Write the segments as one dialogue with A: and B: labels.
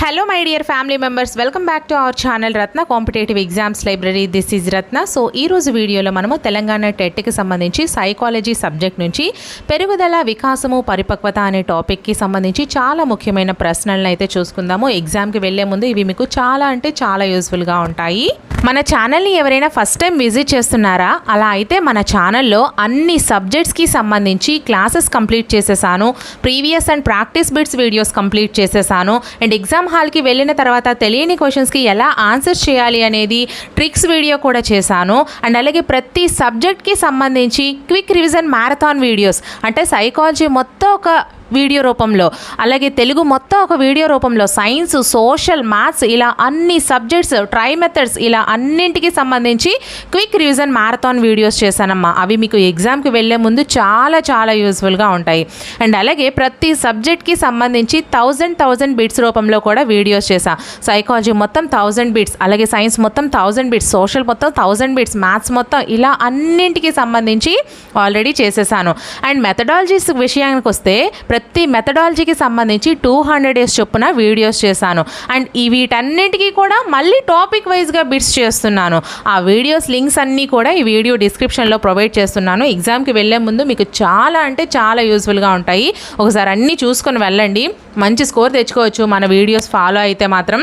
A: Hello my dear family members welcome back to our channel Ratna competitive exams library this is Ratna so ఈ రోజు వీడియోలో మనము తెలంగాణ టెట్కి సంబంధించి psychology subject నుంచి పెరుగుదల వికాసము పరిపక్వత అనే టాపిక్కి సంబంధించి చాలా ముఖ్యమైన ప్రశ్నలను అయితే చూసుకుందాము. ఎగ్జామ్కి వెళ్ళే ముందు ఇవి మీకు చాలా అంటే చాలా యూస్ఫుల్గా ఉంటాయి. మన ఛానల్ని ఎవరైనా ఫస్ట్ టైం విజిట్ చేస్తున్నారా? అలా అయితే మన ఛానల్లో అన్ని సబ్జెక్ట్స్కి సంబంధించి క్లాసెస్ కంప్లీట్ చేసేసాను. Previous and practice bits videos complete చేసేసాను. అండ్ ఎగ్జామ్ హాల్కి వెళ్ళిన తర్వాత తెలియని క్వశ్చన్స్కి ఎలా ఆన్సర్ చేయాలి అనేది ట్రిక్స్ వీడియో కూడా చేశాను. అండ్ అలాగే ప్రతి సబ్జెక్ట్కి సంబంధించి క్విక్ రివిజన్ మ్యారథాన్ వీడియోస్. అంటే సైకాలజీ మొత్తం ఒక వీడియో రూపంలో. అలాగే తెలుగు మొత్తం ఒక వీడియో రూపంలో. సైన్స్ సోషల్ మ్యాథ్స్ ఇలా అన్ని సబ్జెక్ట్స్ ట్రై మెథడ్స్ ఇలా అన్నింటికి సంబంధించి క్విక్ రివిజన్ మ్యారథాన్ వీడియోస్ చేశానమ్మా. అవి మీకు ఎగ్జామ్కి వెళ్ళే ముందు చాలా చాలా యూస్ఫుల్గా ఉంటాయి. అండ్ అలాగే ప్రతి సబ్జెక్ట్కి సంబంధించి థౌజండ్ థౌజండ్ బిట్స్ రూపంలో కూడా వీడియోస్ చేశా. సైకాలజీ మొత్తం థౌజండ్ బిట్స్ అలాగే సైన్స్ మొత్తం థౌజండ్ బిట్స్ సోషల్ మొత్తం థౌజండ్ బిట్స్ మ్యాథ్స్ మొత్తం ఇలా అన్నింటికి సంబంధించి ఆల్రెడీ చేసేసాను. అండ్ మెథడాలజీస్ విషయానికి వస్తే ప్రతి మెథడాలజీకి సంబంధించి టూ హండ్రెడ్ డేస్ చొప్పున వీడియోస్ చేశాను. అండ్ ఈ వీటన్నిటికీ కూడా మళ్ళీ టాపిక్ వైజ్గా బిట్స్ చేస్తున్నాను. ఆ వీడియోస్ లింక్స్ అన్నీ కూడా ఈ వీడియో డిస్క్రిప్షన్లో ప్రొవైడ్ చేస్తున్నాను. ఎగ్జామ్కి వెళ్ళే ముందు మీకు చాలా అంటే చాలా యూస్ఫుల్గా ఉంటాయి. ఒకసారి అన్నీ చూసుకొని వెళ్ళండి. మంచి స్కోర్ తెచ్చుకోవచ్చు. మన వీడియోస్ ఫాలో అయితే మాత్రం.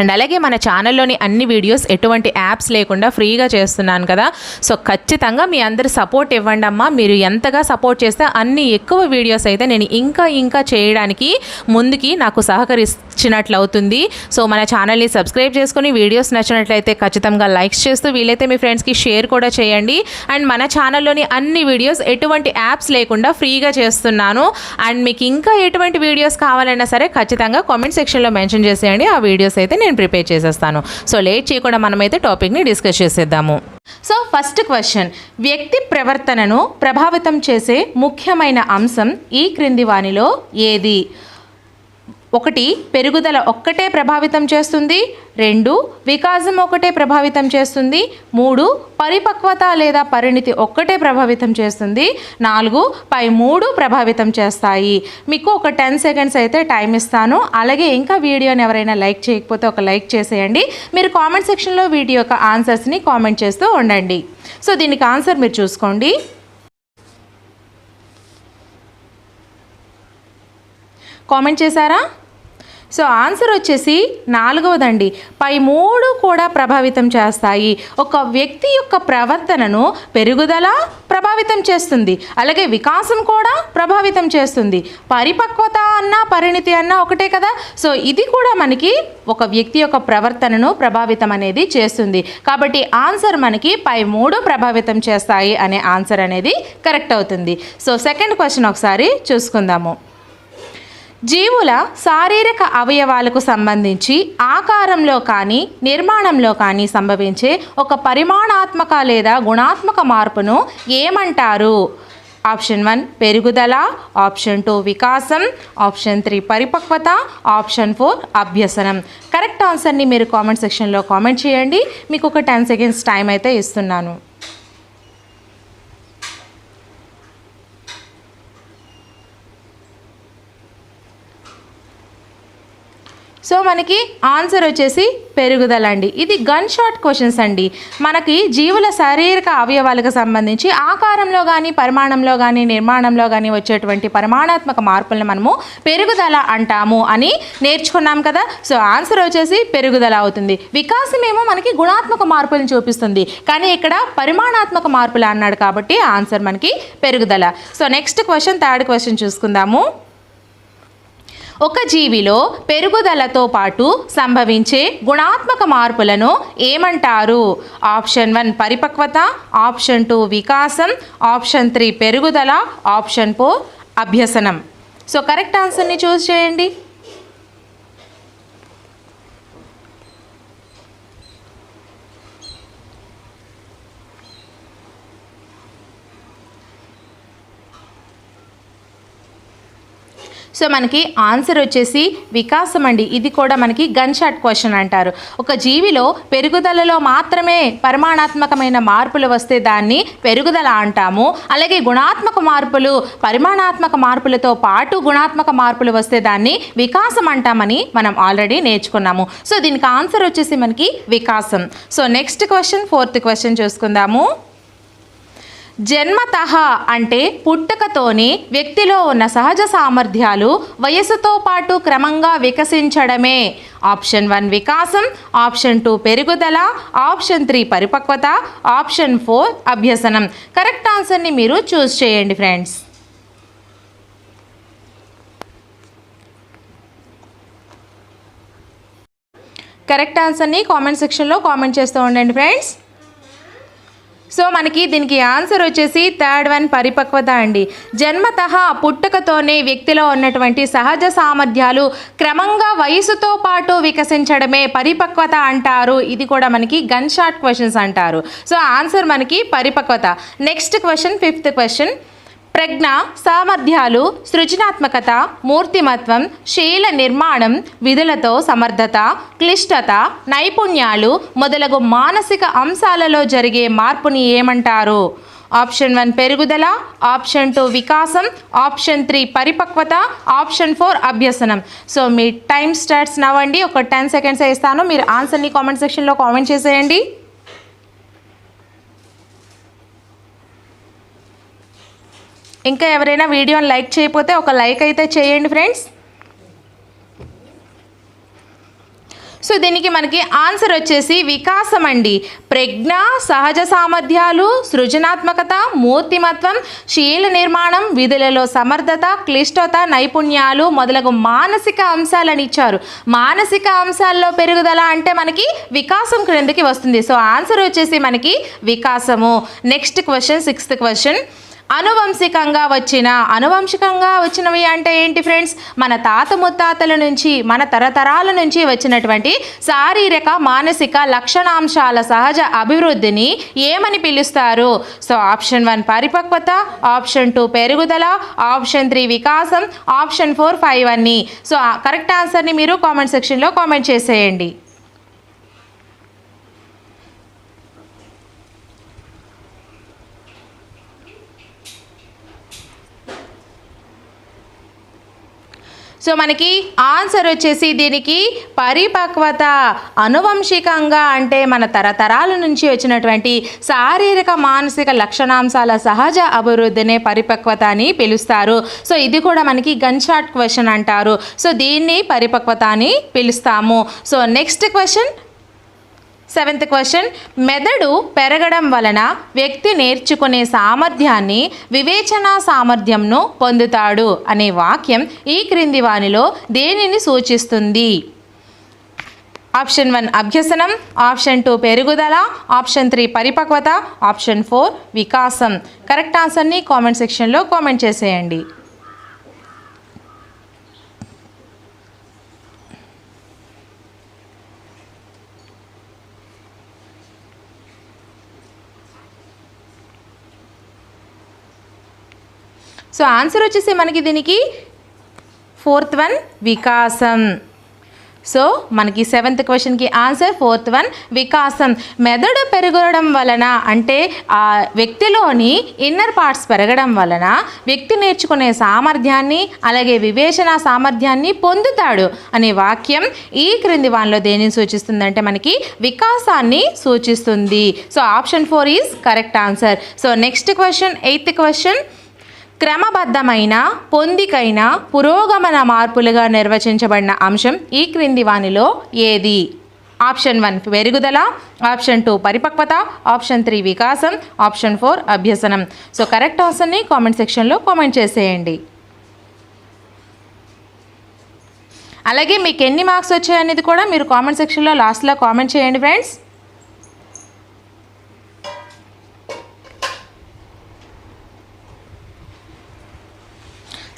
A: అండ్ అలాగే మన ఛానల్లోని అన్ని వీడియోస్ ఎటువంటి యాప్స్ లేకుండా ఫ్రీగా చేస్తున్నాను కదా. సో ఖచ్చితంగా మీ అందరి సపోర్ట్ ఇవ్వండి అమ్మా. మీరు ఎంతగా సపోర్ట్ చేస్తే అన్ని ఎక్కువ వీడియోస్ అయితే నేను ఇంకా ఇంకా చేయడానికి ముందుకి నాకు సహకరించినట్లు అవుతుంది సో మన ఛానల్ని సబ్స్క్రైబ్ చేసుకొని వీడియోస్ నచ్చినట్లయితే ఖచ్చితంగా లైక్స్ చేస్తూ వీలైతే మీ ఫ్రెండ్స్కి షేర్ కూడా చేయండి. అండ్ మన ఛానల్లోని అన్ని వీడియోస్ ఎటువంటి యాప్స్ లేకుండా ఫ్రీగా చేస్తున్నాను. అండ్ మీకు ఇంకా ఎటువంటి వీడియోస్ కావాలన్నా సరే ఖచ్చితంగా కామెంట్ సెక్షన్లో మెన్షన్ చేసేయండి. ఆ వీడియోస్ అయితే నేను ప్రిపేర్ చేసేస్తాను. సో లేట్ చేయకుండా మనమైతే టాపిక్ని డిస్కస్ చేసేద్దాము. So first question. వ్యక్తి ప్రవర్తనను ప్రభావితం చేసే ముఖ్యమైన అంశం ఈ క్రింది వానిలో ఏది? ఒకటి పెరుగుదల ఒక్కటే ప్రభావితం చేస్తుంది. రెండు వికాసం ఒకటే ప్రభావితం చేస్తుంది. మూడు పరిపక్వత లేదా పరిణితి ఒక్కటే ప్రభావితం చేస్తుంది. నాలుగు పై మూడు ప్రభావితం చేస్తాయి. మీకు ఒక టెన్ సెకండ్స్ అయితే టైం ఇస్తాను. అలాగే ఇంకా వీడియోని ఎవరైనా లైక్ చేయకపోతే ఒక లైక్ చేసేయండి. మీరు కామెంట్ సెక్షన్లో వీడియో యొక్క ఆన్సర్స్ని కామెంట్ చేస్తూ ఉండండి. సో దీనికి ఆన్సర్ మీరు చూసుకోండి. కామెంట్ చేశారా? సో ఆన్సర్ వచ్చేసి నాలుగవదండి. పై మూడు కూడా ప్రభావితం చేస్తాయి. ఒక వ్యక్తి యొక్క ప్రవర్తనను పెరుగుదల ప్రభావితం చేస్తుంది. అలాగే వికాసం కూడా ప్రభావితం చేస్తుంది. పరిపక్వత అన్న పరిణితి అన్న ఒకటే కదా? సో ఇది కూడా మనకి ఒక వ్యక్తి యొక్క ప్రవర్తనను ప్రభావితం అనేది చేస్తుంది. కాబట్టి ఆన్సర్ మనకి పై మూడు ప్రభావితం చేస్తాయి అనే ఆన్సర్ అనేది కరెక్ట్ అవుతుంది. సో సెకండ్ క్వశ్చన్ ఒకసారి చూసుకుందాము. జీవుల శారీరక అవయవాలకు సంబంధించి ఆకారంలో కానీ నిర్మాణంలో కానీ సంభవించే ఒక పరిమాణాత్మక లేదా గుణాత్మక మార్పును ఏమంటారు? ఆప్షన్ వన్ పెరుగుదల. ఆప్షన్ టూ వికాసం. ఆప్షన్ త్రీ పరిపక్వత. ఆప్షన్ ఫోర్ అభ్యసనం. కరెక్ట్ ఆన్సర్ని మీరు కామెంట్ సెక్షన్లో కామెంట్ చేయండి. మీకు ఒక టెన్ సెకండ్స్ టైం అయితే ఇస్తున్నాను. సో మనకి ఆన్సర్ వచ్చేసి పెరుగుదల అండి ఇది గన్ షాట్ క్వశ్చన్స్ అండి. మనకి జీవుల శారీరక అవయవాలకు సంబంధించి ఆకారంలో కానీ పరిమాణంలో కానీ నిర్మాణంలో కానీ వచ్చేటువంటి పరిమాణాత్మక మార్పులను మనము పెరుగుదల అంటాము అని నేర్చుకున్నాం కదా. సో ఆన్సర్ వచ్చేసి పెరుగుదల అవుతుంది. వికాసమేమో మనకి గుణాత్మక మార్పులను చూపిస్తుంది. కానీ ఇక్కడ పరిమాణాత్మక మార్పులు అన్నాడు కాబట్టి ఆన్సర్ మనకి పెరుగుదల. So next question third question చూసుకుందాము. ఒక జీవిలో పెరుగుదలతో పాటు సంభవించే గుణాత్మక మార్పులను ఏమంటారు? ఆప్షన్ వన్ పరిపక్వత ఆప్షన్ టూ వికాసం ఆప్షన్ త్రీ పెరుగుదల ఆప్షన్ ఫోర్ అభ్యసనం. సో కరెక్ట్ ఆన్సర్ని చూస్ చేయండి. సో మనకి ఆన్సర్ వచ్చేసి వికాసం అండి. ఇది కూడా మనకి గన్ షాట్ క్వశ్చన్ అంటారు. ఒక జీవిలో పెరుగుదలలో మాత్రమే పరిమాణాత్మకమైన మార్పులు వస్తే దాన్ని పెరుగుదల అంటాము. అలాగే గుణాత్మక మార్పులు పరిమాణాత్మక మార్పులతో పాటు గుణాత్మక మార్పులు వస్తే దాన్ని వికాసం అంటామని మనం ఆల్రెడీ నేర్చుకున్నాము. సో దీనికి ఆన్సర్ వచ్చేసి మనకి వికాసం. So next question fourth question చూసుకుందాము. జన్మతః అంటే పుట్టుకతోనే వ్యక్తిలో ఉన్న సహజ సామర్థ్యాలు వయసుతో పాటు క్రమంగా వికసించడమే. ఆప్షన్ వన్ వికాసం ఆప్షన్ టూ పెరుగుదల ఆప్షన్ త్రీ పరిపక్వత ఆప్షన్ ఫోర్ అభ్యసనం. కరెక్ట్ ఆన్సర్ని మీరు చూస్ చేయండి ఫ్రెండ్స్. కరెక్ట్ ఆన్సర్ని కామెంట్ సెక్షన్లో కామెంట్ చేస్తూ ఉండండి ఫ్రెండ్స్. సో మనకి దీనికి ఆన్సర్ వచ్చేసి థర్డ్ వన్ పరిపక్వత అండి. జన్మత పుట్టుకతోనే వ్యక్తిలో ఉన్నటువంటి సహజ సామర్థ్యాలు క్రమంగా వయసుతో పాటు వికసించడమే పరిపక్వత అంటారు. ఇది కూడా మనకి గన్ షాట్ క్వశ్చన్స్ అంటారు. సో ఆన్సర్ మనకి పరిపక్వత. నెక్స్ట్ క్వశ్చన్ ఫిఫ్త్ క్వశ్చన్ ప్రజ్ఞ సామర్థ్యాలు సృజనాత్మకత మూర్తిమత్వం శీల నిర్మాణం విధులతో సమర్థత క్లిష్టత నైపుణ్యాలు మొదలగు మానసిక అంశాలలో జరిగే మార్పుని ఏమంటారు? ఆప్షన్ వన్ పెరుగుదల ఆప్షన్ టూ వికాసం ఆప్షన్ త్రీ పరిపక్వత ఆప్షన్ ఫోర్ అభ్యసనం. సో మీ టైం స్టార్ట్స్ నవ్వండి. ఒక టెన్ సెకండ్స్ వేస్తాను మీరు ఆన్సర్ని కామెంట్ సెక్షన్లో కామెంట్ చేసేయండి. ఇంకా ఎవరైనా వీడియోని లైక్ చేయకపోతే ఒక లైక్ అయితే చేయండి ఫ్రెండ్స్. సో దీనికి మనకి ఆన్సర్ వచ్చేసి వికాసం అండి. ప్రజ్ఞ సహజ సామర్థ్యాలు సృజనాత్మకత మూర్తిమత్వం శీల నిర్మాణం విధులలో సమర్థత క్లిష్టత నైపుణ్యాలు మొదలగు మానసిక అంశాలని ఇచ్చారు. మానసిక అంశాల్లో పెరుగుదల అంటే మనకి వికాసం క్రిందకి వస్తుంది. సో ఆన్సర్ వచ్చేసి మనకి వికాసము. Next question sixth question. అనువంశికంగా వచ్చిన అనువంశికంగా వచ్చినవి అంటే ఏంటి ఫ్రెండ్స్? మన తాత ముత్తాతల నుంచి మన తరతరాల నుంచి వచ్చినటువంటి శారీరక మానసిక లక్షణాంశాల సహజ అభివృద్ధిని ఏమని పిలుస్తారు? సో ఆప్షన్ వన్ పరిపక్వత ఆప్షన్ టూ పెరుగుదల ఆప్షన్ త్రీ వికాసం ఆప్షన్ ఫోర్ ఫైవ్ అన్ని. సో కరెక్ట్ ఆన్సర్ని మీరు కామెంట్ సెక్షన్లో కామెంట్ చేసేయండి. సో మనకి ఆన్సర్ వచ్చేసి దీనికి పరిపక్వత అనువంశికంగా అంటే మన తరతరాల నుంచి వచ్చినటువంటి శారీరక మానసిక లక్షణాంశాల సహజ అభివృద్ధినే పరిపక్వత అని పిలుస్తారు. సో ఇది కూడా మనకి గన్షాట్ క్వశ్చన్ అంటారు. సో దీన్ని పరిపక్వత అని పిలుస్తాము. So next question seventh question. మెదడు పెరగడం వలన వ్యక్తి నేర్చుకునే సామర్థ్యాన్ని వివేచన సామర్థ్యంను పొందుతాడు అనే వాక్యం ఈ క్రింది వానిలో దేనిని సూచిస్తుంది? ఆప్షన్ వన్ అభ్యసనం ఆప్షన్ టూ పెరుగుదల ఆప్షన్ త్రీ పరిపక్వత ఆప్షన్ ఫోర్ వికాసం. కరెక్ట్ ఆన్సర్ని కామెంట్ సెక్షన్లో కామెంట్ చేసేయండి. సో ఆన్సర్ వచ్చేసి మనకి దీనికి ఫోర్త్ వన్ వికాసం. సో మనకి సెవెంత్ క్వశ్చన్కి ఆన్సర్ ఫోర్త్ వన్ వికాసం. మెదడు పెరగడం వలన అంటే ఆ వ్యక్తిలోని ఇన్నర్ పార్ట్స్ పెరగడం వలన వ్యక్తి నేర్చుకునే సామర్థ్యాన్ని అలాగే వివేచన సామర్థ్యాన్ని పొందుతాడు అనే వాక్యం ఈ క్రింది వానిలో దేనిని సూచిస్తుందంటే మనకి వికాసాన్ని సూచిస్తుంది. So option four is correct answer. So next question eighth question. క్రమబద్ధమైన పొందికైన పురోగమన మార్పులుగా నిర్వచించబడిన అంశం ఈ క్రింది వానిలో ఏది? ఆప్షన్ వన్ పెరుగుదల ఆప్షన్ టూ పరిపక్వత ఆప్షన్ త్రీ వికాసం ఆప్షన్ ఫోర్ అభ్యసనం. సో కరెక్ట్ ఆన్సర్ని కామెంట్ సెక్షన్లో కామెంట్ చేసేయండి. అలాగే మీకు ఎన్ని మార్క్స్ వచ్చాయనేది కూడా మీరు కామెంట్ సెక్షన్లో లాస్ట్లో కామెంట్ చేయండి ఫ్రెండ్స్.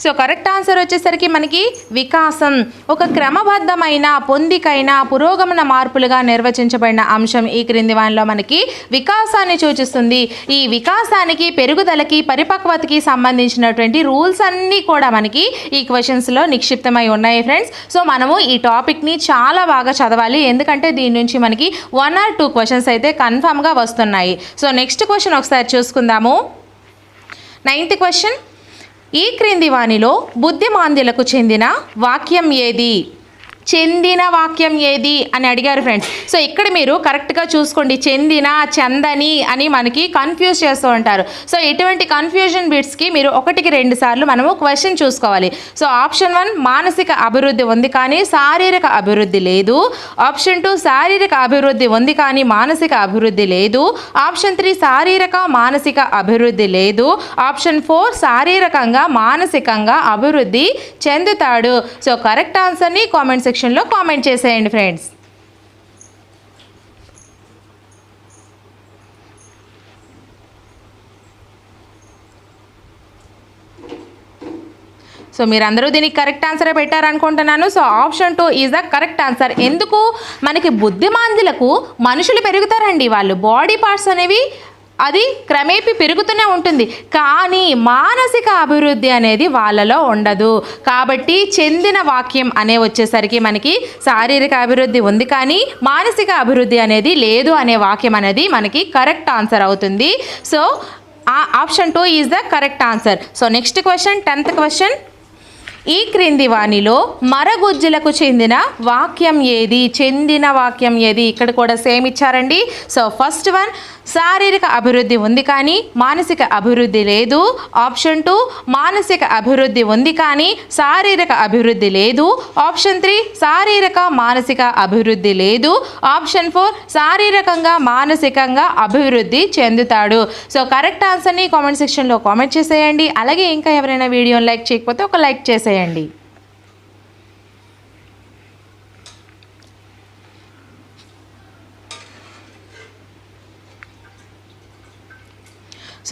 A: సో కరెక్ట్ ఆన్సర్ వచ్చేసరికి మనకి వికాసం. ఒక క్రమబద్ధమైన పొందికైన పురోగమన మార్పులుగా నిర్వచించబడిన అంశం ఈ క్రింది వానిలో మనకి వికాసాన్ని సూచిస్తుంది. ఈ వికాసానికి పెరుగుదలకి పరిపక్వతకి సంబంధించినటువంటి రూల్స్ అన్నీ కూడా మనకి ఈ క్వశ్చన్స్లో నిక్షిప్తమై ఉన్నాయి ఫ్రెండ్స్. సో మనము ఈ టాపిక్ని చాలా బాగా చదవాలి. ఎందుకంటే దీని నుంచి మనకి వన్ ఆర్ టూ క్వశ్చన్స్ అయితే కన్ఫామ్గా వస్తున్నాయి. సో నెక్స్ట్ క్వశ్చన్ ఒకసారి చూసుకుందాము. Ninth question. ఈ క్రింది వానిలో బుద్ధిమాంద్యులకు చెందిన వాక్యం ఏది? చెందిన వాక్యం ఏది అని అడిగారు ఫ్రెండ్స్ సో ఇక్కడ మీరు కరెక్ట్గా చూసుకోండి. చెందిన చందని అని మనకి కన్ఫ్యూజ్ చేస్తూ ఉంటారు. సో ఇటువంటి కన్ఫ్యూజన్ బిట్స్కి మీరు ఒకటికి రెండు సార్లు మనము క్వశ్చన్ చూసుకోవాలి. సో ఆప్షన్ వన్ మానసిక అభివృద్ధి ఉంది కానీ శారీరక అభివృద్ధి లేదు. ఆప్షన్ టూ శారీరక అభివృద్ధి ఉంది కానీ మానసిక అభివృద్ధి లేదు. ఆప్షన్ త్రీ శారీరక మానసిక అభివృద్ధి లేదు. ఆప్షన్ ఫోర్ శారీరకంగా మానసికంగా అభివృద్ధి చెందుతాడు. సో కరెక్ట్ ఆన్సర్ని కామెంట్ సెక్షన్లో కామెంట్ చేసేయండి ఫ్రెండ్స్. సో మీరందరూ దీనికి కరెక్ట్ ఆన్సరే పెట్టారనుకుంటున్నాను. So option two is the correct answer. ఎందుకు? మనకి బుద్ధిమాందులకు మనుషులు పెరుగుతారండి. వాళ్ళు బాడీ పార్ట్స్ అనేవి అది క్రమేపీ పెరుగుతూనే ఉంటుంది. కానీ మానసిక అభివృద్ధి అనేది వాళ్ళలో ఉండదు. కాబట్టి చెందిన వాక్యం అనే వచ్చేసరికి మనకి శారీరక అభివృద్ధి ఉంది. కానీ మానసిక అభివృద్ధి అనేది లేదు అనే వాక్యం అనేది మనకి కరెక్ట్ ఆన్సర్ అవుతుంది. సో ఆ option two is the correct answer. So next question tenth question. ఈ క్రింది వాణిలో మరగుజ్జులకు చెందిన వాక్యం ఏది? చెందిన వాక్యం ఏది? ఇక్కడ కూడా సేమ్ ఇచ్చారండి. సో ఫస్ట్ వన్ శారీరక అభివృద్ధి ఉంది కానీ మానసిక అభివృద్ధి లేదు. ఆప్షన్ టూ మానసిక అభివృద్ధి ఉంది కానీ శారీరక అభివృద్ధి లేదు. ఆప్షన్ త్రీ శారీరక మానసిక అభివృద్ధి లేదు. ఆప్షన్ ఫోర్ శారీరకంగా మానసికంగా అభివృద్ధి చెందుతాడు. సో కరెక్ట్ ఆన్సర్ని కామెంట్ సెక్షన్లో కామెంట్ చేసేయండి. అలాగే ఇంకా ఎవరైనా వీడియోని లైక్ చేయకపోతే ఒక లైక్ చేసేయండి. చేసేయండి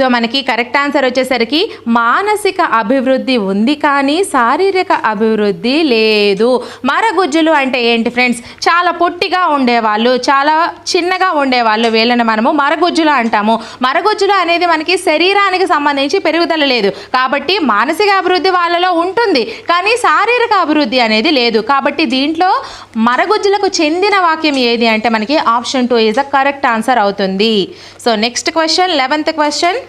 A: సో మనకి కరెక్ట్ ఆన్సర్ వచ్చేసరికి మానసిక అభివృద్ధి ఉంది కానీ శారీరక అభివృద్ధి లేదు. మరగుజ్జులు అంటే ఏంటి ఫ్రెండ్స్? చాలా పొట్టిగా ఉండేవాళ్ళు చాలా చిన్నగా ఉండేవాళ్ళు వీళ్ళని మనము మరగుజ్జులు అంటాము. మరగుజ్జులు అనేది మనకి శరీరానికి సంబంధించి పెరుగుదల లేదు. కాబట్టి మానసిక అభివృద్ధి వాళ్ళలో ఉంటుంది కానీ శారీరక అభివృద్ధి అనేది లేదు. కాబట్టి దీంట్లో మరగుజ్జులకు చెందిన వాక్యం ఏది అంటే మనకి option two is a correct answer అవుతుంది. So next question eleventh question.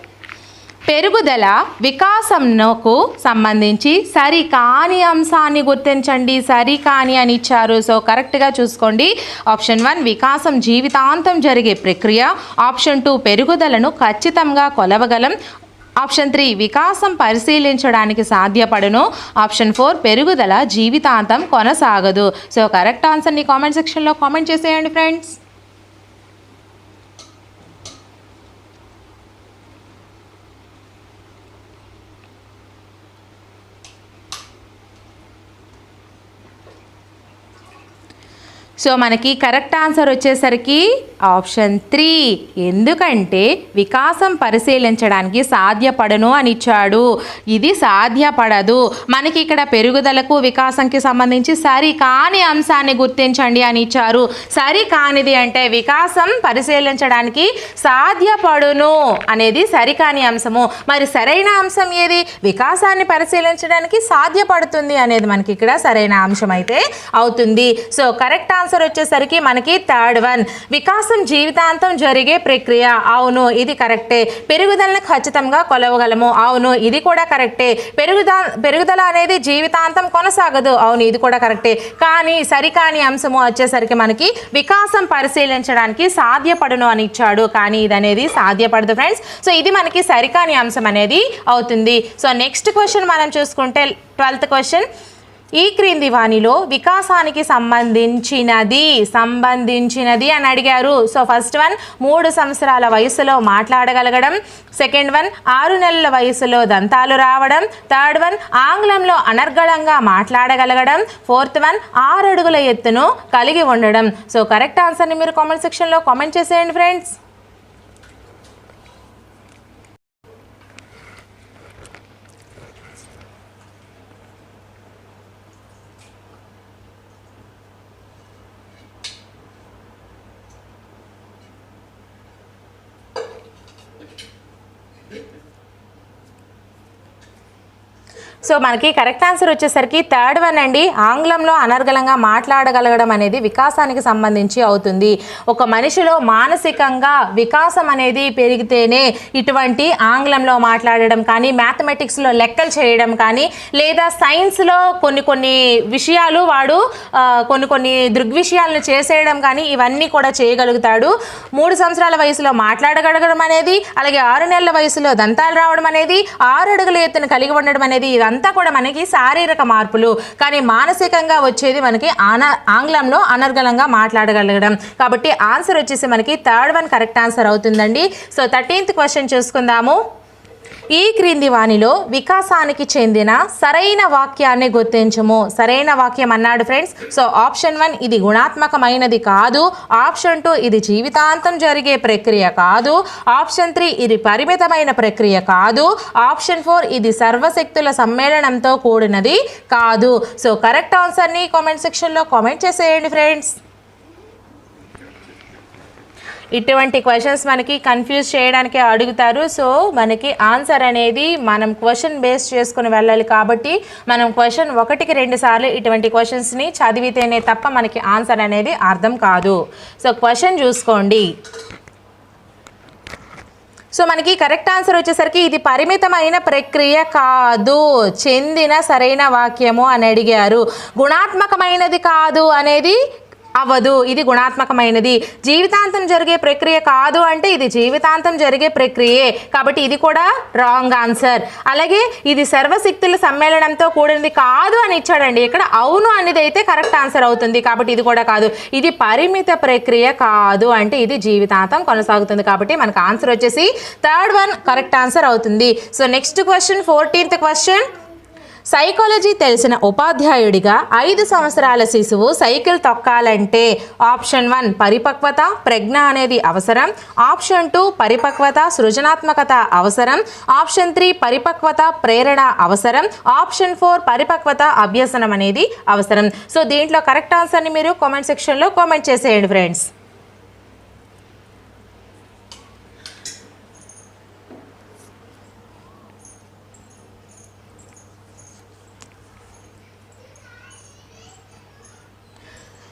A: పెరుగుదల వికాసంకు సంబంధించి సరి కాని అంశాన్ని గుర్తించండి సరి కాని అని ఇచ్చారు. సో కరెక్ట్గా చూసుకోండి. ఆప్షన్ వన్ వికాసం జీవితాంతం జరిగే ప్రక్రియ. ఆప్షన్ టూ పెరుగుదలను ఖచ్చితంగా కొలవగలం. ఆప్షన్ త్రీ వికాసం పరిశీలించడానికి సాధ్యపడును. ఆప్షన్ ఫోర్ పెరుగుదల జీవితాంతం కొనసాగదు. సో కరెక్ట్ ఆన్సర్ని కామెంట్ సెక్షన్లో కామెంట్ చేసేయండి ఫ్రెండ్స్. సో మనకి కరెక్ట్ ఆన్సర్ వచ్చేసరికి ఆప్షన్ త్రీ ఎందుకంటే వికాసం పరిశీలించడానికి సాధ్యపడను అని ఇచ్చాడు. ఇది సాధ్యపడదు. మనకి ఇక్కడ పెరుగుదలకు వికాసంకి సంబంధించి సరి కాని అంశాన్ని గుర్తించండి అని ఇచ్చారు. సరి కానిది అంటే వికాసం పరిశీలించడానికి సాధ్యపడును అనేది సరికాని అంశము. మరి సరైన అంశం ఏది? వికాసాన్ని పరిశీలించడానికి సాధ్యపడుతుంది అనేది మనకి ఇక్కడ సరైన అంశం అయితే అవుతుంది. సో కరెక్ట్ ఆన్సర్ వచ్చేసరికి మనకి థర్డ్ వన్. వికాస వికాసం జీవితాంతం జరిగే ప్రక్రియ. అవును ఇది కరెక్టే. పెరుగుదలను ఖచ్చితంగా కొలవగలము. అవును ఇది కూడా కరెక్టే. పెరుగుద పెరుగుదల అనేది జీవితాంతం కొనసాగదు. అవును ఇది కూడా కరెక్టే. కానీ సరికాని అంశము వచ్చేసరికి మనకి వికాసం పరిశీలించడానికి సాధ్యపడును అని ఇచ్చాడు. కానీ ఇది అనేది సాధ్యపడదు ఫ్రెండ్స్. సో ఇది మనకి సరికాని అంశం అనేది అవుతుంది. సో నెక్స్ట్ క్వశ్చన్ మనం చూసుకుంటే ట్వెల్త్ క్వశ్చన్. ఈ క్రింది వాణిలో వికాసానికి సంబంధించినది సంబంధించినది అని అడిగారు. సో ఫస్ట్ వన్ మూడు సంవత్సరాల వయసులో మాట్లాడగలగడం. సెకండ్ వన్ ఆరు నెలల వయసులో దంతాలు రావడం. థర్డ్ వన్ ఆంగ్లంలో అనర్గళంగా మాట్లాడగలగడం. ఫోర్త్ వన్ ఆరు అడుగుల ఎత్తును కలిగి ఉండడం. సో కరెక్ట్ ఆన్సర్ని మీరు కామెంట్ సెక్షన్లో కామెంట్ చేసేయండి ఫ్రెండ్స్ సో మనకి కరెక్ట్ ఆన్సర్ వచ్చేసరికి థర్డ్ వన్ అండి. ఆంగ్లంలో అనర్గళంగా మాట్లాడగలగడం అనేది వికాసానికి సంబంధించి అవుతుంది. ఒక మనిషిలో మానసికంగా వికాసం అనేది పెరిగితేనే ఇటువంటి ఆంగ్లంలో మాట్లాడడం కానీ మ్యాథమెటిక్స్లో లెక్కలు చేయడం కానీ లేదా సైన్స్లో కొన్ని కొన్ని విషయాలు వాడు కొన్ని కొన్ని దృగ్విషయాలను చేసేయడం కానీ ఇవన్నీ కూడా చేయగలుగుతాడు. మూడు సంవత్సరాల వయసులో మాట్లాడగలగడం అనేది అలాగే ఆరు నెలల వయసులో దంతాలు రావడం అనేది ఆరు అడుగుల ఎత్తును కలిగి ఉండడం అనేది ఇదంతా కూడా మనకి శారీరక మార్పులు కానీ మానసికంగా వచ్చేది మనకి ఆన ఆంగ్లంలో అనర్గళంగా మాట్లాడగలగడం. కాబట్టి ఆన్సర్ వచ్చేసి మనకి థర్డ్ వన్ కరెక్ట్ ఆన్సర్ అవుతుందండి. సో థర్టీన్త్ క్వశ్చన్ చూసుకుందాము. ఈ క్రింది వాణిలో వికాసానికి చెందిన సరైన వాక్యాన్ని గుర్తించము. సరైన వాక్యం అన్నాడు ఫ్రెండ్స్. సో ఆప్షన్ వన్ ఇది గుణాత్మకమైనది కాదు. ఆప్షన్ టూ ఇది జీవితాంతం జరిగే ప్రక్రియ కాదు. ఆప్షన్ త్రీ ఇది పరిమితమైన ప్రక్రియ కాదు. ఆప్షన్ ఫోర్ ఇది సర్వశక్తుల సమ్మేళనంతో కూడినది కాదు. సో కరెక్ట్ ఆన్సర్ని కామెంట్ సెక్షన్లో కామెంట్ చేసేయండి ఫ్రెండ్స్. ఇటువంటి క్వశ్చన్స్ మనకి కన్ఫ్యూజ్ చేయడానికి అడుగుతారు. సో మనకి ఆన్సర్ అనేది మనం క్వశ్చన్ బేస్ చేసుకుని వెళ్ళాలి కాబట్టి మనం క్వశ్చన్ ఒకటికి రెండు సార్లు ఇటువంటి క్వశ్చన్స్ని చదివితేనే తప్ప మనకి ఆన్సర్ అనేది అర్థం కాదు. సో క్వశ్చన్ చూసుకోండి. సో మనకి కరెక్ట్ ఆన్సర్ వచ్చేసరికి ఇది పరిమితమైన ప్రక్రియ కాదు. చెందిన సరైన వాక్యము అని అడిగారు. గుణాత్మకమైనది కాదు అనేది అవ్వదు. ఇది గుణాత్మకమైనది. జీవితాంతం జరిగే ప్రక్రియ కాదు అంటే ఇది జీవితాంతం జరిగే ప్రక్రియే. కాబట్టి ఇది కూడా రాంగ్ ఆన్సర్. అలాగే ఇది సర్వశక్తుల సమ్మేళనంతో కూడినది కాదు అని ఇచ్చాడండి. ఇక్కడ అవును అనేది అయితే కరెక్ట్ ఆన్సర్ అవుతుంది. కాబట్టి ఇది కూడా కాదు. ఇది పరిమిత ప్రక్రియ కాదు అంటే ఇది జీవితాంతం కొనసాగుతుంది. కాబట్టి మనకు ఆన్సర్ వచ్చేసి థర్డ్ వన్ కరెక్ట్ ఆన్సర్ అవుతుంది. So next question fourteenth question. Psychology తెలిసిన ఉపాధ్యాయుడిగా ఐదు సంవత్సరాల శిశువు సైకిల్ తొక్కాలంటే ఆప్షన్ వన్ పరిపక్వత ప్రజ్ఞ అనేది అవసరం. ఆప్షన్ టూ పరిపక్వత సృజనాత్మకత అవసరం. ఆప్షన్ త్రీ పరిపక్వత ప్రేరణ అవసరం. ఆప్షన్ ఫోర్ పరిపక్వత అభ్యసనం అనేది అవసరం. సో దీంట్లో కరెక్ట్ ఆన్సర్ని మీరు కామెంట్ సెక్షన్లో కామెంట్ చేసేయండి ఫ్రెండ్స్.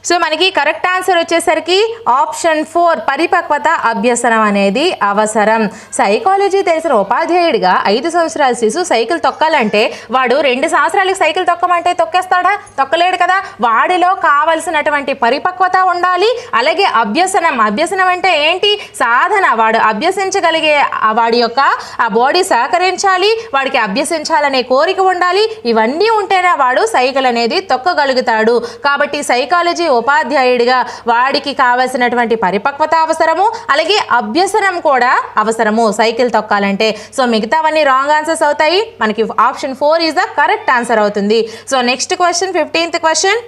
A: సో మనకి కరెక్ట్ ఆన్సర్ వచ్చేసరికి ఆప్షన్ ఫోర్ పరిపక్వత అభ్యసనం అనేది అవసరం. సైకాలజీ తెలిసిన ఉపాధ్యాయుడిగా ఐదు సంవత్సరాల శిశువు సైకిల్ తొక్కాలంటే వాడు రెండు సంవత్సరాలకి సైకిల్ తొక్కమంటే తొక్కేస్తాడా? తొక్కలేడు కదా. వాడిలో కావలసినటువంటి పరిపక్వత ఉండాలి. అలాగే అభ్యసనం. అభ్యసనం అంటే ఏంటి? సాధన. వాడు అభ్యసించగలిగే వాడి యొక్క ఆ బాడీ సహకరించాలి. వాడికి అభ్యసించాలనే కోరిక ఉండాలి. ఇవన్నీ ఉంటేనే వాడు సైకిల్ అనేది తొక్కగలుగుతాడు. కాబట్టి సైకాలజీ ఉపాధ్యాయుడిగా వాడికి కావలసినటువంటి పరిపక్వత అవసరము అలాగే అభ్యసనం కూడా అవసరము. సైకిల్ తొక్కాలంటే. సో మిగతావన్నీ రాంగ్ ఆన్సర్స్ అవుతాయి. మనకి option four is the correct answer అవుతుంది. So next question fifteenth question.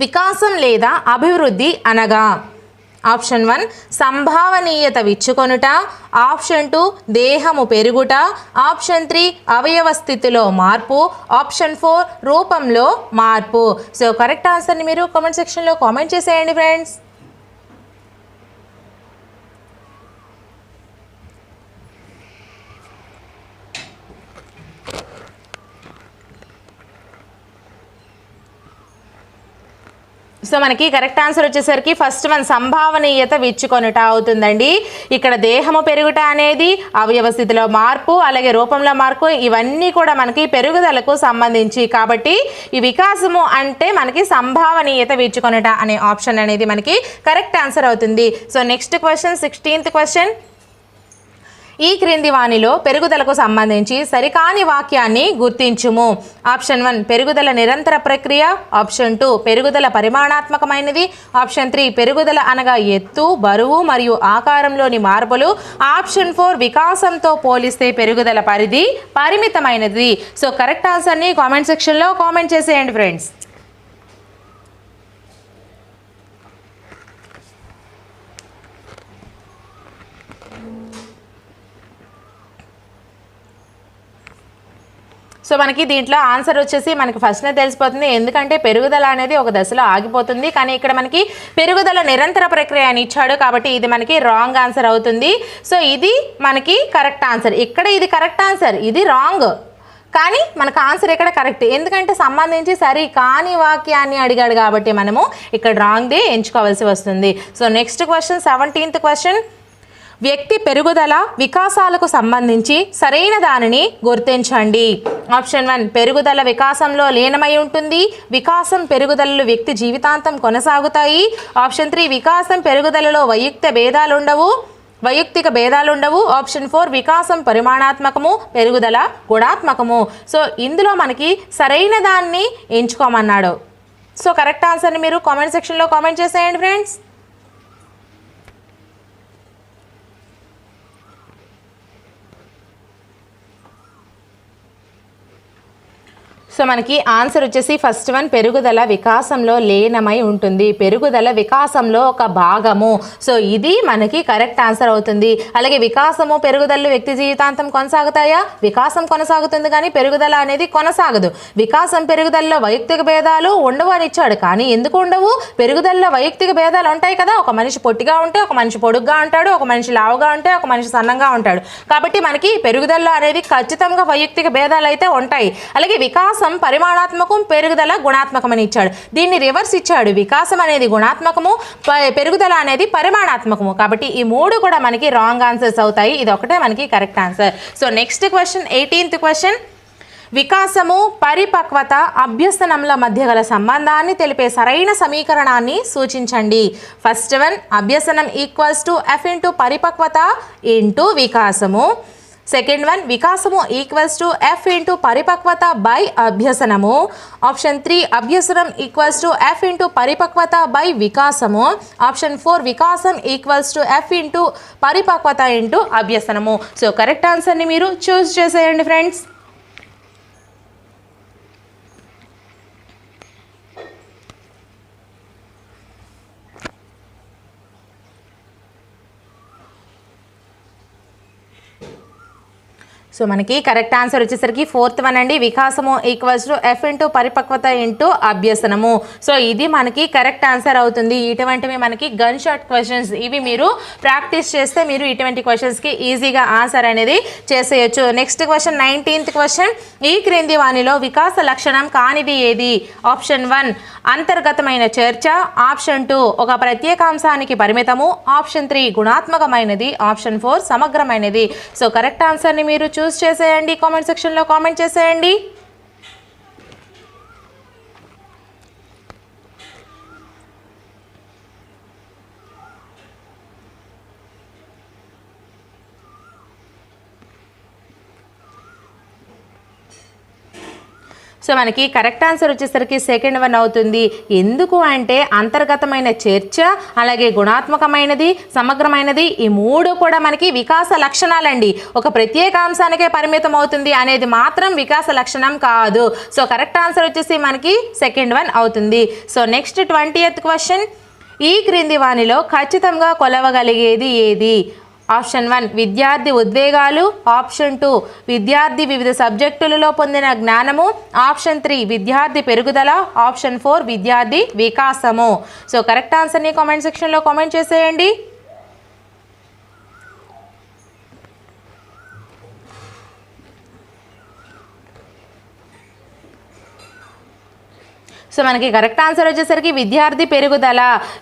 A: వికాసం లేదా అభివృద్ధి అనగా? ఆప్షన్ వన్ సంభావనీయత విచ్చుకొనుట ఆప్షన్ టూ దేహము పెరుగుట ఆప్షన్ త్రీ అవయవ స్థితిలో మార్పు ఆప్షన్ ఫోర్ రూపంలో మార్పు. సో కరెక్ట్ ఆన్సర్ని మీరు కామెంట్ సెక్షన్లో కామెంట్ చేసేయండి ఫ్రెండ్స్. సో మనకి కరెక్ట్ ఆన్సర్ వచ్చేసరికి ఫస్ట్ వన్ సంభావనీయత విచ్చుకొనుట అవుతుందండి. ఇక్కడ దేహము పెరుగుట అనేది అవయవ స్థితిలో మార్పు అలాగే రూపంలో మార్పు ఇవన్నీ కూడా మనకి పెరుగుదలకు సంబంధించి. కాబట్టి ఈ వికాసము అంటే మనకి సంభావనీయత విచ్చుకొనుట అనే ఆప్షన్ అనేది మనకి కరెక్ట్ ఆన్సర్ అవుతుంది. So next question sixteenth question ఈ క్రింది వానిలో పెరుగుదలకు సంబంధించి సరికాని వాక్యాన్ని గుర్తించుము. ఆప్షన్ వన్ పెరుగుదల నిరంతర ప్రక్రియ. ఆప్షన్ టూ పెరుగుదల పరిమాణాత్మకమైనది. ఆప్షన్ త్రీ పెరుగుదల అనగా ఎత్తు బరువు మరియు ఆకారంలోని మార్పులు. ఆప్షన్ ఫోర్ వికాసంతో పోలిస్తే పెరుగుదల పరిధి పరిమితమైనది. సో కరెక్ట్ ఆన్సర్ని కామెంట్ సెక్షన్లో కామెంట్ చేసేయండి ఫ్రెండ్స్. సో మనకి దీంట్లో ఆన్సర్ వచ్చేసి మనకి ఫస్ట్నే తెలిసిపోతుంది. ఎందుకంటే పెరుగుదల అనేది ఒక దశలో ఆగిపోతుంది. కానీ ఇక్కడ మనకి పెరుగుదల నిరంతర ప్రక్రియ అని ఇచ్చాడు కాబట్టి ఇది మనకి రాంగ్ ఆన్సర్ అవుతుంది. సో ఇది మనకి కరెక్ట్ ఆన్సర్ ఇక్కడ ఇది కరెక్ట్ ఆన్సర్ ఇది రాంగ్ కానీ మనకు ఆన్సర్ ఇక్కడ కరెక్ట్ ఎందుకంటే సంబంధించి సరి కాని వాక్యాన్ని అడిగాడు కాబట్టి మనము ఇక్కడ రాంగ్దే ఎంచుకోవాల్సి వస్తుంది. So next question seventeenth question వ్యక్తి పెరుగుదల వికాసాలకు సంబంధించి సరైన దానిని గుర్తించండి. ఆప్షన్ వన్ పెరుగుదల వికాసంలో లీనమై ఉంటుంది. వికాసం పెరుగుదలలు వ్యక్తి జీవితాంతం కొనసాగుతాయి. ఆప్షన్ త్రీ వికాసం పెరుగుదలలో వైయుక్త భేదాలు ఉండవు వైయక్తిక భేదాలు ఉండవు ఆప్షన్ ఫోర్ వికాసం పరిమాణాత్మకము పెరుగుదల గుణాత్మకము. సో ఇందులో మనకి సరైన దాన్ని ఎంచుకోమన్నాడు. సో కరెక్ట్ ఆన్సర్ని మీరు కామెంట్ సెక్షన్లో కామెంట్ చేసేయండి ఫ్రెండ్స్. సో మనకి ఆన్సర్ వచ్చేసి ఫస్ట్ వన్ పెరుగుదల వికాసంలో లీనమై ఉంటుంది. పెరుగుదల వికాసంలో ఒక భాగము. సో ఇది మనకి కరెక్ట్ ఆన్సర్ అవుతుంది. అలాగే వికాసము పెరుగుదల వ్యక్తి జీవితాంతం కొనసాగుతాయా? వికాసం కొనసాగుతుంది కానీ పెరుగుదల అనేది కొనసాగదు. వికాసం పెరుగుదలలో వైయక్తిక భేదాలు ఉండవు అని ఇచ్చాడు కానీ ఎందుకు ఉండవు? పెరుగుదలలో వైయక్తిక భేదాలు ఉంటాయి కదా. ఒక మనిషి పొట్టిగా ఉంటే ఒక మనిషి పొడుగ్గా ఉంటాడు ఒక మనిషి లావుగా ఉంటే ఒక మనిషి సన్నంగా ఉంటాడు. కాబట్టి మనకి పెరుగుదలలో అనేది ఖచ్చితంగా వైయక్తిక భేదాలు అయితే ఉంటాయి. అలాగే వికాసం పరిమాణాత్మకం పెరుగుదల గుణాత్మకం అని ఇచ్చాడు. దీన్ని రివర్స్ ఇచ్చాడు. వికాసం అనేది గుణాత్మకము ప- పెరుగుదల అనేది పరిమాణాత్మకము. కాబట్టి ఈ మూడు కూడా మనకి రాంగ్ ఆన్సర్స్ అవుతాయి. ఇది ఒకటే మనకి correct answer so next question eighteenth question వికాసము పరిపక్వత అభ్యసనముల మధ్య గల సంబంధాన్ని తెలిపే సరైన సమీకరణాన్ని సూచించండి. ఫస్ట్ వన్ అభ్యసనం ఈక్వల్స్ టు ఎఫ్ ఇంటూ పరిపక్వత ఇంటూ వికాసము. సెకండ్ వన్ వికాసము ఈక్వల్స్ టు ఎఫ్ ఇంటూ పరిపక్వత బై అభ్యసనము. ఆప్షన్ త్రీ అభ్యసనం ఈక్వల్స్ టు ఎఫ్ ఇంటూ పరిపక్వత బై వికాసము. ఆప్షన్ ఫోర్ వికాసం ఈక్వల్స్ టు ఎఫ్ ఇంటూ పరిపక్వత ఇంటూ అభ్యసనము. సో కరెక్ట్ ఆన్సర్ని మీరు చూస్ చేసేయండి ఫ్రెండ్స్. సో మనకి కరెక్ట్ ఆన్సర్ వచ్చేసరికి ఫోర్త్ వన్ అండి. వికాసము ఈక్వల్స్ టు ఎఫ్ ఇంటూ పరిపక్వత ఇంటూ అభ్యసనము. సో ఇది మనకి కరెక్ట్ ఆన్సర్ అవుతుంది. ఇటువంటివి మనకి గన్ షాట్ క్వశ్చన్స్ ఇవి మీరు ప్రాక్టీస్ చేస్తే మీరు ఇటువంటి క్వశ్చన్స్కి ఈజీగా ఆన్సర్ అనేది చేసేయచ్చు. నెక్స్ట్ క్వశ్చన్ నైన్టీన్త్ క్వశ్చన్ ఈ క్రింది వాణిలో వికాస లక్షణం కానిది ఏది? ఆప్షన్ వన్ అంతర్గతమైన చర్చ. ఆప్షన్ టూ ఒక ప్రత్యేకాంశానికి పరిమితము. ఆప్షన్ త్రీ గుణాత్మకమైనది. ఆప్షన్ ఫోర్ సమగ్రమైనది. సో కరెక్ట్ ఆన్సర్ని మీరు చూ చేసేయండి. కామెంట్ సెక్షన్లో కామెంట్ చేసేయండి. సో మనకి కరెక్ట్ ఆన్సర్ వచ్చేసరికి సెకండ్ వన్ అవుతుంది. ఎందుకు అంటే అంతర్గతమైన చర్చ అలాగే గుణాత్మకమైనది సమగ్రమైనది ఈ మూడు కూడా మనకి వికాస లక్షణాలండి. ఒక ప్రత్యేక అంశానికే పరిమితం అవుతుంది అనేది మాత్రం వికాస లక్షణం కాదు. సో కరెక్ట్ ఆన్సర్ వచ్చేసి మనకి సెకండ్ వన్ అవుతుంది. సో నెక్స్ట్ ట్వంటీ క్వశ్చన్ ఈ క్రింది వానిలో ఖచ్చితంగా కొలవగలిగేది ఏది? ఆప్షన్ వన్ విద్యార్థి ఉద్వేగాలు. ఆప్షన్ టూ విద్యార్థి వివిధ సబ్జెక్టులలో పొందిన జ్ఞానము. ఆప్షన్ త్రీ విద్యార్థి పెరుగుదల. ఆప్షన్ ఫోర్ విద్యార్థి వికాసము. సో కరెక్ట్ ఆన్సర్ని కామెంట్ సెక్షన్లో కామెంట్ చేసేయండి. సో మనకి కరెక్ట్ ఆన్సర్ వచ్చేసరికి విద్యార్థి పెరుగుదల.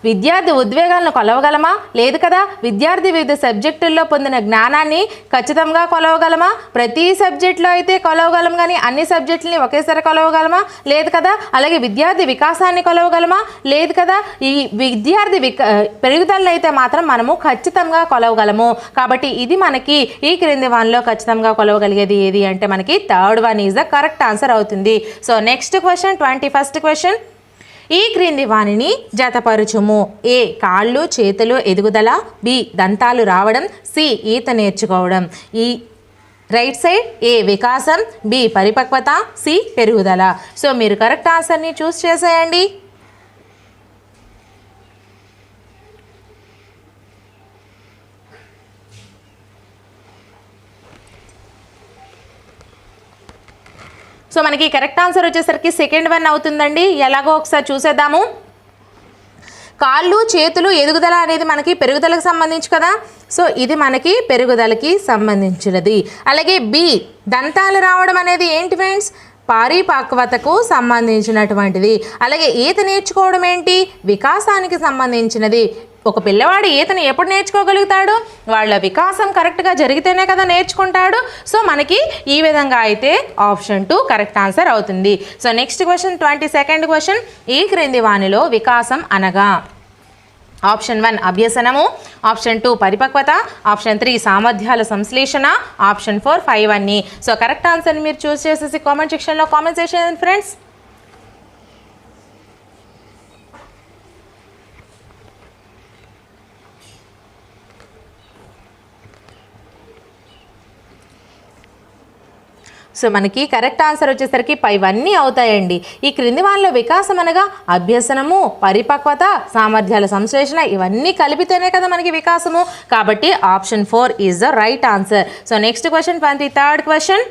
A: విద్యార్థి ఉద్వేగాలను కొలవగలమా? లేదు కదా? విద్యార్థి వివిధ సబ్జెక్టుల్లో పొందిన జ్ఞానాన్ని ఖచ్చితంగా కొలవగలమా? ప్రతి సబ్జెక్ట్లో అయితే కొలవగలం కానీ అన్ని సబ్జెక్టులని ఒకేసారి కొలవగలమా? లేదు కదా? అలాగే విద్యార్థి వికాసాన్ని కొలవగలమా? లేదు కదా? ఈ విద్యార్థి విక పెరుగుదలను అయితే మాత్రం మనము ఖచ్చితంగా కొలవగలము. కాబట్టి ఇది మనకి ఈ క్రింది వన్లో ఖచ్చితంగా కొలవగలిగేది ఏది అంటే మనకి third one is the correct answer అవుతుంది. So next question twenty first question ఈ క్రింది వాణిని జతపరుచుము. ఏ కాళ్ళు చేతులు ఎదుగుదల బి దంతాలు రావడం సి ఈత నేర్చుకోవడం. ఈ రైట్ సైడ్ ఏ వికాసం బి పరిపక్వత సి పెరుగుదల. సో మీరు కరెక్ట్ ఆన్సర్ని చూస్ చేసేయండి. సో మనకి కరెక్ట్ ఆన్సర్ వచ్చేసరికి సెకండ్ వన్ అవుతుందండి. ఎలాగో ఒకసారి చూసేద్దాము. కాళ్ళు చేతులు ఎదుగుదల అనేది మనకి పెరుగుదలకు సంబంధించి కదా. సో ఇది మనకి పెరుగుదలకి సంబంధించినది. అలాగే బి దంతాలు రావడం అనేది ఏంటి ఫ్రెండ్స్ పారిపక్వతకు సంబంధించినటువంటిది. అలాగే ఈత నేర్చుకోవడం ఏంటి? వికాసానికి సంబంధించినది. ఒక పిల్లవాడు ఈతను ఎప్పుడు నేర్చుకోగలుగుతాడు? వాళ్ళ వికాసం కరెక్ట్గా జరిగితేనే కదా నేర్చుకుంటాడు. సో మనకి ఈ విధంగా అయితే ఆప్షన్ టూ కరెక్ట్ ఆన్సర్ అవుతుంది. So next question twenty second question. ఈ క్రింది వానిలో వికాసం అనగా ఆప్షన్ వన్ అభ్యసనము ఆప్షన్ టూ పరిపక్వత ఆప్షన్ త్రీ సామర్థ్యాల సంశ్లేషణ ఆప్షన్ ఫోర్ ఫైవ్ అన్ని సో కరెక్ట్ ఆన్సర్ని మీరు చూస్ చేసేసి కామెంట్ సెక్షన్లో కామెంట్ చేసేయండి ఫ్రెండ్స్. సో మనకి కరెక్ట్ ఆన్సర్ వచ్చేసరికి పైవన్నీ అవుతాయండి. ఈ క్రింది వాళ్ళ వికాసం అనగా అభ్యసనము పరిపక్వత సామర్థ్యాల సంశ్లేషణ ఇవన్నీ కలిపితేనే కదా మనకి వికాసము. కాబట్టి option four is the right answer. So next question twenty third question.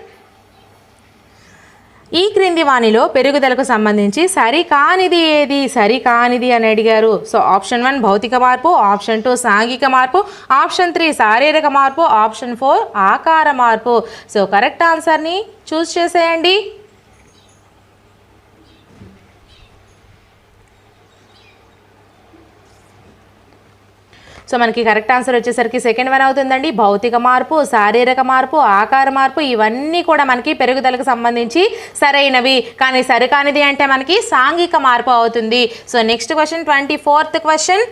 A: ఈ క్రింది వాణిలో పెరుగుదలకు సంబంధించి సరి కానిది ఏది? సరి కానిది అని అడిగారు. సో ఆప్షన్ వన్ భౌతిక మార్పు ఆప్షన్ టూ సాంఘిక మార్పు ఆప్షన్ త్రీ శారీరక మార్పు ఆప్షన్ ఫోర్ ఆకార మార్పు. సో కరెక్ట్ ఆన్సర్ని చూస్ చేసేయండి. సో మనకి కరెక్ట్ ఆన్సర్ వచ్చేసరికి సెకండ్ వన్ అవుతుందండి. భౌతిక మార్పు శారీరక మార్పు ఆకార మార్పు ఇవన్నీ కూడా మనకి పెరుగుదలకు సంబంధించి సరైనవి. కానీ సరికానిది అంటే మనకి సాంఘిక మార్పు అవుతుంది. So next question twenty fourth question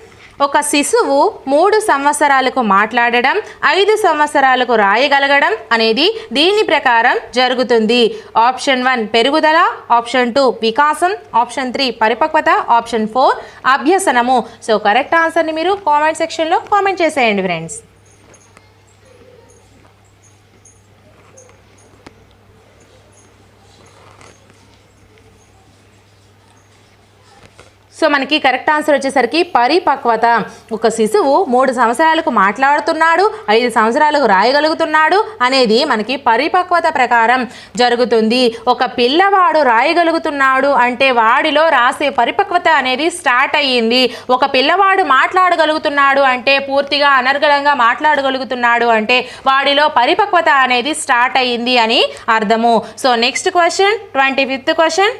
A: ఒక శిశువు మూడు సంవత్సరాలకు మాట్లాడడం ఐదు సంవత్సరాలకు రాయగలగడం అనేది దీని ప్రకారం జరుగుతుంది. ఆప్షన్ వన్ పెరుగుదల ఆప్షన్ టూ వికాసం ఆప్షన్ త్రీ పరిపక్వత ఆప్షన్ ఫోర్ అభ్యసనము. సో కరెక్ట్ ఆన్సర్ని మీరు కామెంట్ సెక్షన్లో కామెంట్ చేసేయండి ఫ్రెండ్స్. సో మనకి కరెక్ట్ ఆన్సర్ వచ్చేసరికి పరిపక్వత. ఒక శిశువు మూడు సంవత్సరాలకు మాట్లాడుతున్నాడు ఐదు సంవత్సరాలకు రాయగలుగుతున్నాడు అనేది మనకి పరిపక్వత ప్రకారం జరుగుతుంది. ఒక పిల్లవాడు రాయగలుగుతున్నాడు అంటే వాడిలో రాసే పరిపక్వత అనేది స్టార్ట్ అయ్యింది. ఒక పిల్లవాడు మాట్లాడగలుగుతున్నాడు అంటే పూర్తిగా అనర్గళంగా మాట్లాడగలుగుతున్నాడు అంటే వాడిలో పరిపక్వత అనేది స్టార్ట్ అయ్యింది అని అర్థము. So next question twenty fifth question.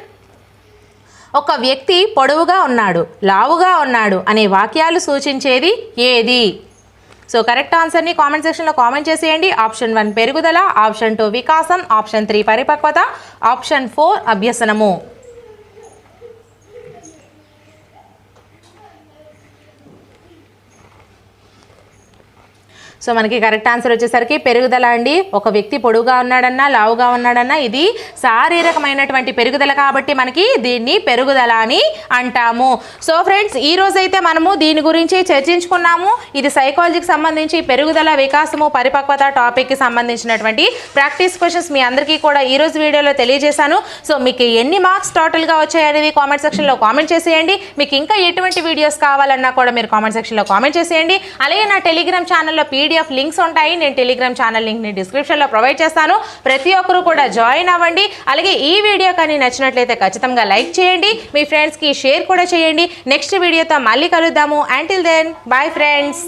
A: ఒక వ్యక్తి పొడవుగా ఉన్నాడు లావుగా ఉన్నాడు అనే వాక్యాలు సూచించేది ఏది? సో కరెక్ట్ ఆన్సర్ని కామెంట్ సెక్షన్లో కామెంట్ చేసేయండి. ఆప్షన్ వన్ పెరుగుదల ఆప్షన్ టూ వికాసం ఆప్షన్ త్రీ పరిపక్వత ఆప్షన్ ఫోర్ అభ్యసనము. సో మనకి కరెక్ట్ ఆన్సర్ వచ్చేసరికి పెరుగుదల అండి. ఒక వ్యక్తి పొడుగా ఉన్నాడన్నా లావుగా ఉన్నాడన్నా ఇది శారీరకమైనటువంటి పెరుగుదల కాబట్టి మనకి దీన్ని పెరుగుదల అని అంటాము. సో ఫ్రెండ్స్ ఈ రోజైతే మనము దీని గురించి చర్చించుకున్నాము. ఇది సైకాలజీకి సంబంధించి పెరుగుదల వికాసము పరిపక్వత టాపిక్కి సంబంధించినటువంటి ప్రాక్టీస్ క్వశ్చన్స్ మీ అందరికీ కూడా ఈ రోజు వీడియోలో తెలియజేశాను. సో మీకు ఎన్ని మార్క్స్ టోటల్గా వచ్చాయనేది కామెంట్ సెక్షన్లో కామెంట్ చేసేయండి. మీకు ఇంకా ఎటువంటి వీడియోస్ కావాలన్నా కూడా మీరు కామెంట్ సెక్షన్లో కామెంట్ చేసేయండి. అలాగే నా టెలిగ్రామ్ ఛానల్లో పీడిఎఫ్ లింక్స్ ఉంటాయి. నేను టెలిగ్రామ్ ఛానల్ లింక్ని డిస్క్రిప్షన్లో ప్రొవైడ్ చేస్తాను. ప్రతి ఒక్కరు కూడా జాయిన్ అవ్వండి. అలాగే ఈ వీడియో కానీ నచ్చినట్లయితే ఖచ్చితంగా లైక్ చేయండి. మీ ఫ్రెండ్స్కి షేర్ కూడా చేయండి. నెక్స్ట్ వీడియోతో మళ్ళీ కలుద్దాము. Until then bye friends